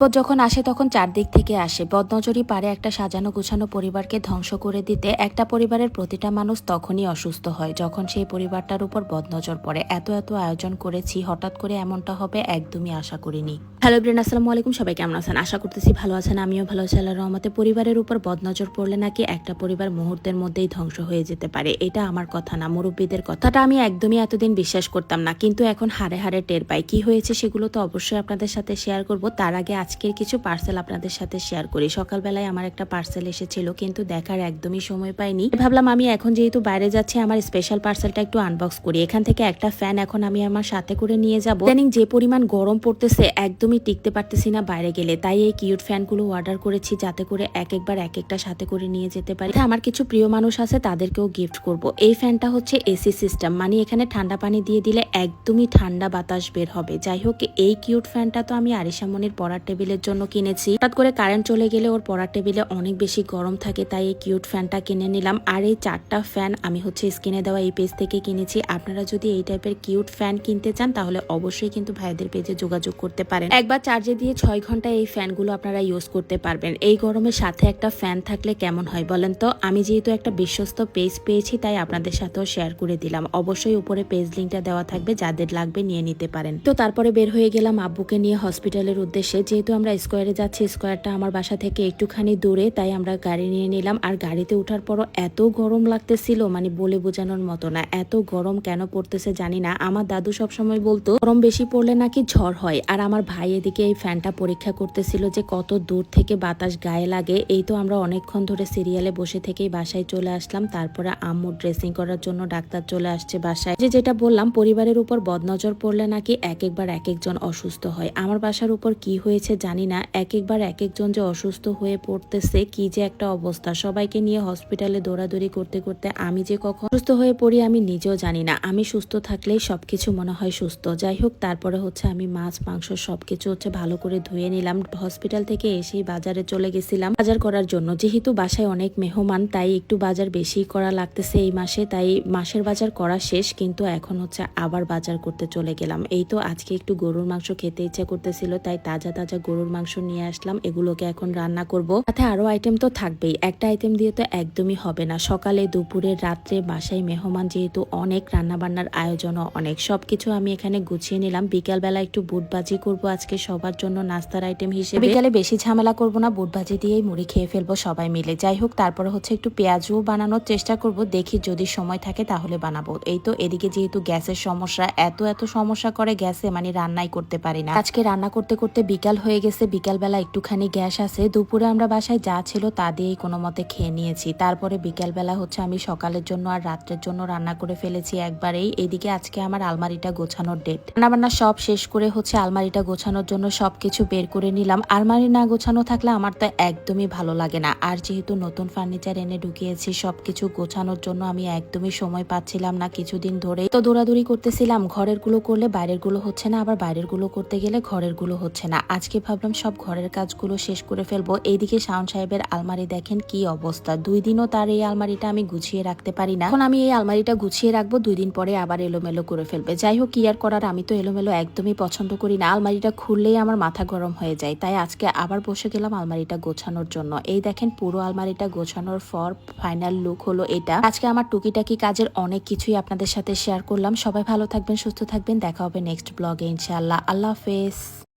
বিপদ যখন আসে তখন চারদিক থেকে আসে। বদনজরই পারে একটা সাজানো গুছানো পরিবারকে ধ্বংস করে দিতে। একটা পরিবারের প্রতিটা মানুষ তখনই অসুস্থ হয়, যখন সেই পরিবারটার উপর বদনজর পড়ে। এত এত আয়োজন করেছি, হঠাৎ করে এমনটা হবে একদমই আশা করিনি। হ্যালো ব্রেন আসসালামু আলাইকুম, সবাই কেমন আছেন? আশা করতেছি ভালো আছেন, আমিও ভালো আছি আল্লাহর রহমতে। পরিবারের উপর বদনজর পড়লে নাকি একটা পরিবার মুহূর্তের মধ্যেই ধ্বংস হয়ে যেতে পারে, এটা আমার কথা না, মুরব্বীদের কথাটা আমি একদমই এতদিন বিশ্বাস করতাম না, কিন্তু এখন হারে হারে টের পাই। কি হয়েছে সেগুলো তো অবশ্যই আপনাদের সাথে শেয়ার করব। তার আগে আজকের কিছু পার্সেল আপনাদের সাথে শেয়ার করি। সকালবেলায় আমার একটা পার্সেল এসেছিল, কিন্তু দেখার একদমই সময় পাইনি। ভাবলাম আমি এখন যেহেতু বাইরে যাচ্ছি, আমার স্পেশাল পার্সেলটা একটু আনবক্স করি। এখান থেকে একটা ফ্যান এখন আমি আমার সাথে করে নিয়ে যাব। ইদানিং যে পরিমাণ গরম পড়তেছে, একদমই টিকতে পারতেছি না বাইরে গেলে। তাই এই কিউট ফ্যানগুলো অর্ডার করেছি, যাতে করে এক একবার এক একটা সাথে করে নিয়ে যেতে পারি। আমার কিছু প্রিয় মানুষ আছে, তাদেরকেও গিফট করব। এই ফ্যানটা হচ্ছে এসি সিস্টেম মানে এখানে ঠান্ডা পানি দিয়ে দিলে একদমই ঠান্ডা বাতাস বের হবে। যাই হোক, এই কিউট ফ্যানটা তো আমি আরিসামনির পড়ার টেবিলের জন্য কিনেছি। হঠাৎ করে কারেন্ট চলে গেলে ওর পড়ার টেবিলে অনেক বেশি গরম থাকে, তাই এই কিউট ফ্যানটা কিনে নিলাম। আর এই চারটা ফ্যান আমি হচ্ছে স্ক্রিনে দেওয়া এই পেজ থেকে কিনেছি। আপনারা যদি এই টাইপের কিউট ফ্যান কিনতে চান, তাহলে অবশ্যই কিন্তু ভাইদের পেজে যোগাযোগ করতে পারেন। একবার চার্জে দিয়ে ছয় ঘণ্টা এই ফ্যানগুলো আপনারা ইউজ করতে পারবেন। এই গরমের সাথে একটা ফ্যান থাকলে কেমন হয় বলেন তো? আমি যেহেতু একটা বিশ্বস্ত পেজ পেয়েছি, তাই আপনাদের সাথেও শেয়ার করে দিলাম। অবশ্যই উপরে পেজ লিঙ্কটা দেওয়া থাকবে, যাদের লাগবে নিয়ে নিতে পারেন। তো তারপরে বের হয়ে গেলাম আব্বুকে নিয়ে হসপিটালের উদ্দেশ্যে। যেহেতু আমরা স্কোয়ারে যাচ্ছি, স্কোয়ারটা আমার বাসা থেকে একটুখানি দূরে, তাই আমরা গাড়ি নিয়ে নিলাম। আর গাড়িতে ওঠার পরও এত গরম লাগতেছিল মানে বলে বোঝানোর মতো না। এত গরম কেন পড়তেছে জানি না। আমার দাদু সব সময় বলতো, গরম বেশি পড়লে নাকি ঝড় হয়? আর আমার ভাই এদিকে এই ফ্যানটা পরীক্ষা করতেছিল যে কত দূর থেকে বাতাস গায়ে লাগে। এই তো আমরা অনেকক্ষণ ধরে সিরিয়ালে বসে থেকেই বাসায় চলে আসলাম। তারপরে আম্মু ড্রেসিং করার জন্য ডাক্তার চলে আসছে বাসায়। যে যেটা বললাম, পরিবারের উপর বদনজর পড়লে নাকি এক একবার এক একজন অসুস্থ হয়। আমার বাসার উপর কি হয়েছে জানি না এক একবার এক একজন যে অসুস্থ হয়ে পড়তেছে, কি যে একটা অবস্থা। সবাইকে নিয়ে হসপিটালে দৌড়াদৌড়ি করতে করতে আমি যে কখন সুস্থ হয়ে পড়ি, আমি নিজেও জানি না। আমি সুস্থ থাকলেই সবকিছু মনে হয় সুস্থ। যাই হোক, তারপরে হচ্ছে আমি মাছ, মাংস সবকিছু হচ্ছে ভালো করে ধুয়ে নিলাম। হসপিটাল থেকে এসেই বাজারে চলে গেছিলাম বাজার করার জন্য। যেহেতু বাসায় অনেক মেহমান, তাই একটু বাজার বেশি করা লাগতেছে এই মাসে। তাই মাসের বাজার করা শেষ, কিন্তু এখন হচ্ছে আবার বাজার করতে চলে গেলাম। এই তো আজকে একটু গরুর মাংস খেতে ইচ্ছা করতেছিল, তাই তাজা তাজা গরুর মাংস নিয়ে আসলাম, এগুলোকে এখন রান্না করব। সাথে আরও আইটেম তো থাকবেই, একটা আইটেম দিয়ে তো একদমই হবে না। সকালে, দুপুরে, রাত্রে বাসায় মেহমান যেহেতু অনেক রান্না বান্নার আয়োজনও অনেক, সবকিছু আমি এখানে গুছিয়ে নিলাম। বিকাল বেলা একটু বুট ভাজি করব আজকে সবার জন্য নাস্তার আইটেম হিসেবে। বিকালে বেশি ঝামেলা করব না বুট ভাজি দিয়েই মুড়ি খেয়ে ফেলব সবাই মিলে। যাই হোক, তারপরে হচ্ছে একটু পেঁয়াজও বানানোর চেষ্টা করব, দেখি যদি সময় থাকে তাহলে বানাবো। এই তো এদিকে যেহেতু গ্যাসের সমস্যা, এত এত সমস্যা করে গ্যাসে মানে রান্নাই করতে পারি না। আজকে রান্না করতে করতে বিকাল হয়ে গেছে বিকাল বেলা একটুখানি গ্যাস আছে। দুপুরে আমরা বাসায় যা ছিল তা দিয়েই কোনো মতে খেয়ে নিয়েছি। তারপরে বিকাল বেলা হচ্ছে আমি সকালের জন্য আর রাত্রের জন্য রান্না করে ফেলেছি একবারেই। এদিকে আজকে আমার আলমারিটা গোছানোর ডেট রান্নাবান্না সব শেষ করে হচ্ছে আলমারিটা গোছানোর জন্য সবকিছু বের করে নিলাম। আলমারি না গোছানো থাকলে আমার তো একদমই ভালো লাগে না। আর যেহেতু নতুন ফার্নিচার এনে ঢুকিয়েছি, সবকিছু গোছানোর জন্য আমি একদমই সময় পাচ্ছিলাম না কিছুদিন ধরে তো দৌড়াদৌড়ি করতেছিলাম ঘরেরগুলো করলে বাইরেরগুলো হচ্ছে না, আবার বাইরেরগুলো করতে গেলে ঘরেরগুলো হচ্ছে না। আজকে ভাবলাম সব ঘরের কাজগুলো শেষ করে ফেলব। এইদিকে শাওন সাহেবের আলমারি দেখেন কি অবস্থা। দুই দিনও তার এই আলমারিটা আমি গুছিয়ে রাখতে পারি না। এখন আমি এই আলমারিটা গুছিয়ে রাখব, দুই দিন পরে আবার এলোমেলো করে ফেলবে। যাই হোক, কি আর করার, আমি তো এলোমেলো একদমই পছন্দ করি না। আলমারিটা খুললেই আমার মাথা গরম হয়ে যায়। তাই আজকে আবার বসে গেলাম আলমারিটা গোছানোর জন্য। এই দেখেন পুরো আলমারিটা গোছানোর পর ফাইনাল লুক হলো এটা। আজকে আমার টুকিটাকি কাজের অনেক কিছুই আপনাদের সাথে শেয়ার করলাম। সবাই ভালো থাকবেন, সুস্থ থাকবেন। দেখা হবে নেক্সট ব্লগে ইনশাআল্লাহ। আল্লাহ হাফেজ।